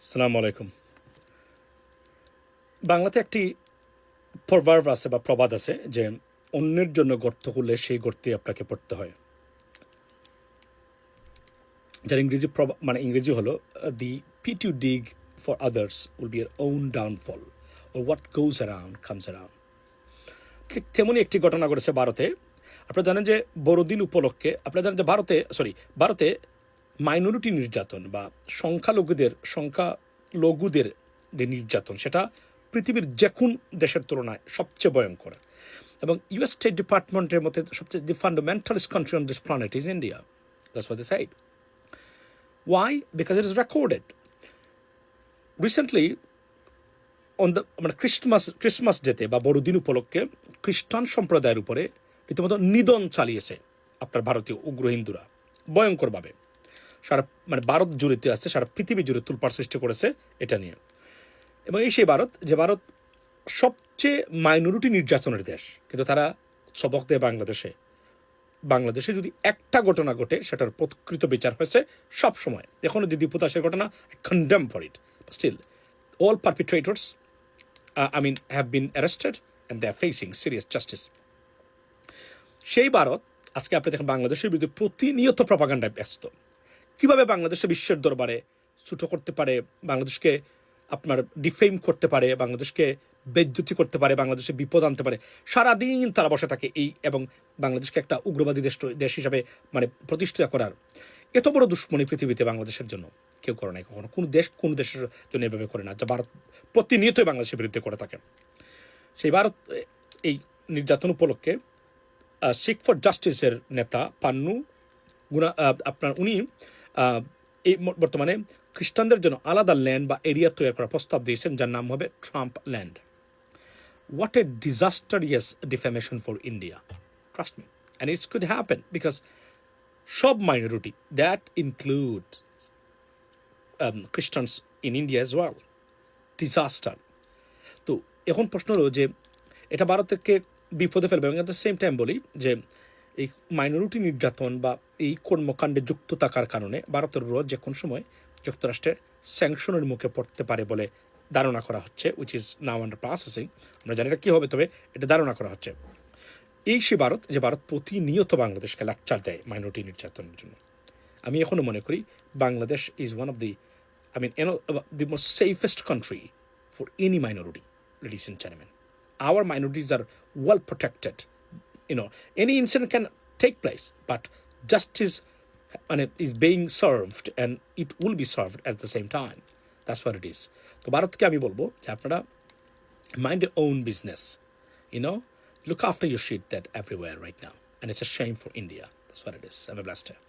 সালাম আলাইকুম বাংলাতে একটি প্রভার্ব আছে বা প্রবাদ আছে যে অন্যের জন্য গর্ত করলে সেই গর্তে আপনাকে পড়তে হয়। যার ইংরেজি মানে ইংরেজি হলো the pit you dig for others will be your own downfall O what goes around comes around ঠিক তেমনই একটি ঘটনা ঘটেছে ভারতে। আপনারা জানেন যে বড়দিন উপলক্ষে, আপনারা জানেন যে ভারতে সরি ভারতে মাইনরিটি নির্যাতন বা সংখ্যালঘুদের সংখ্যালঘুদের যে নির্যাতন, সেটা পৃথিবীর যে কোন দেশের তুলনায় সবচেয়ে ভয়ঙ্কর। এবং ইউএস স্টেট ডিপার্টমেন্টের মধ্যে সবচেয়ে the fundamentalist country on this planet is India that's what they said why because it is recorded recently on the মানে ক্রিসমাস ক্রিসমাস ডেতে বা বড়দিন উপলক্ষে খ্রিস্টান সম্প্রদায়ের উপরে রীতিমতো নিধন চালিয়েছে আপনার ভারতীয় উগ্র হিন্দুরা, ভয়ঙ্করভাবে। সারা মানে ভারত জুড়েতে আসছে সারা পৃথিবী জুড়ে তুলপার সৃষ্টি করেছে এটা নিয়ে। এবং এই সেই ভারত যে ভারত সবচেয়ে মাইনরিটি নির্যাতনের দেশ কিন্তু তারা সবক দেয় বাংলাদেশে। বাংলাদেশে যদি একটা ঘটনা ঘটে সেটার প্রকৃত বিচার হয়েছে সব সময় এখনও যদি পুতাসের ঘটনা condemn for it still all uh, I mean, have been arrested and they are facing serious justice. সেই ভারত আজকে আপনি দেখেন বাংলাদেশের বিরুদ্ধে প্রতিনিয়ত প্রপাগান্ডায় ব্যস্ত। কীভাবে বাংলাদেশে বিশ্বের দরবারে ছুটো করতে পারে বাংলাদেশকে আপনার ডিফেম করতে পারে বাংলাদেশকে বেদ্যুতি করতে পারে বাংলাদেশে বিপদ আনতে পারে সারাদিন তারা বসে থাকে এই এবং বাংলাদেশকে একটা উগ্রবাদী দেশ দেশ হিসাবে মানে প্রতিষ্ঠা করার। এত বড় দুশ্মনী পৃথিবীতে বাংলাদেশের জন্য কেউ করে নাই কখনো। কোনো দেশ কোনো দেশের জন্য এভাবে করে না যা ভারত প্রতিনিয়তই বাংলাদেশের বিরুদ্ধে করে থাকে। সেই ভারত এই নির্যাতন উপলক্ষে শিখ ফর জাস্টিসের নেতা পান্নু আহ, আপনার উনি এই বর্তমানে খ্রিস্টানদের জন্য আলাদা ল্যান্ড বা এরিয়া তৈরি করার প্রস্তাব দিয়েছেন, যার নাম হবে Trump land what a disaster as defamation for India trust me and it's could happen because সব minority that include Christians in India as well disaster তো এখন প্রশ্ন হলো যে, এটা ভারতকে বিপদে ফেলবে। এবং অ্যাট দ্য সেম টাইম বলি যে এই মাইনরিটি নির্যাতন বা এই কর্মকাণ্ডে যুক্ত থাকার কারণে ভারতের রোজ যে কোন সময় যুক্তরাষ্ট্রের স্যাংশনের মুখে পড়তে পারে বলে ধারণা করা হচ্ছে which is now under processing আমরা জানি এটা কী হবে তবে এটা ধারণা করা হচ্ছে এই সে ভারত যে ভারত প্রতিনিয়ত বাংলাদেশকে লাকচার দেয় মাইনরিটি নির্যাতনের জন্য আমি এখনও মনে করি Bangladesh is one of the I mean an the most safest country for any minority, ladies and gentlemen. Our minorities are well protected. You know, any incident can take place, but justice and it is being served and it will be served at the same time. That's what it is. তো ভারতকে আমি বলবো যে আপনারা mind your own business. You know, look after your shit that everywhere right now. And it's a shame for India. That's what it is. Have a blessed day.